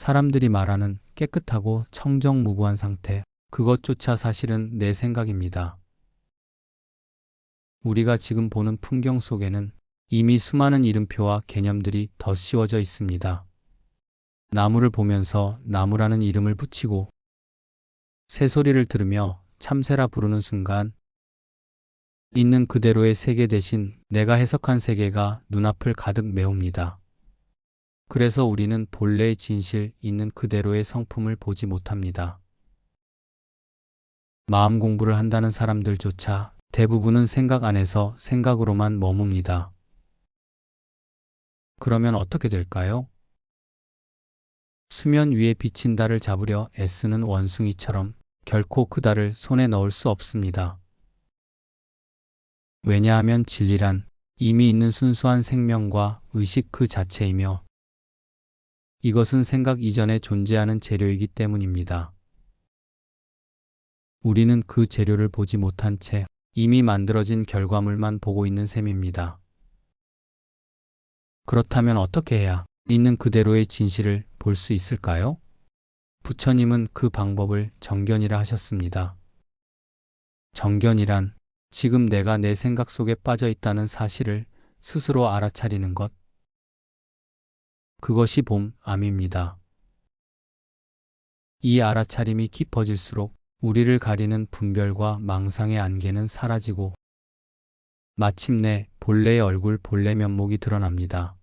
사람들이 말하는 깨끗하고 청정무구한 상태, 그것조차 사실은 내 생각입니다. 우리가 지금 보는 풍경 속에는 이미 수많은 이름표와 개념들이 덧 씌워져 있습니다. 나무를 보면서 나무라는 이름을 붙이고 새소리를 들으며 참새라 부르는 순간 있는 그대로의 세계 대신 내가 해석한 세계가 눈앞을 가득 메웁니다. 그래서 우리는 본래의 진실 있는 그대로의 성품을 보지 못합니다. 마음 공부를 한다는 사람들조차 대부분은 생각 안에서 생각으로만 머뭅니다. 그러면 어떻게 될까요? 수면 위에 비친 달을 잡으려 애쓰는 원숭이처럼 결코 그 달을 손에 넣을 수 없습니다. 왜냐하면 진리란 이미 있는 순수한 생명과 의식 그 자체이며 이것은 생각 이전에 존재하는 재료이기 때문입니다. 우리는 그 재료를 보지 못한 채 이미 만들어진 결과물만 보고 있는 셈입니다. 그렇다면 어떻게 해야 있는 그대로의 진실을 볼 수 있을까요? 부처님은 그 방법을 정견이라 하셨습니다. 정견이란 지금 내가 내 생각 속에 빠져 있다는 사실을 스스로 알아차리는 것. 그것이 봄암입니다. 이 알아차림이 깊어질수록 우리를 가리는 분별과 망상의 안개는 사라지고 마침내 본래의 얼굴 본래 면목이 드러납니다.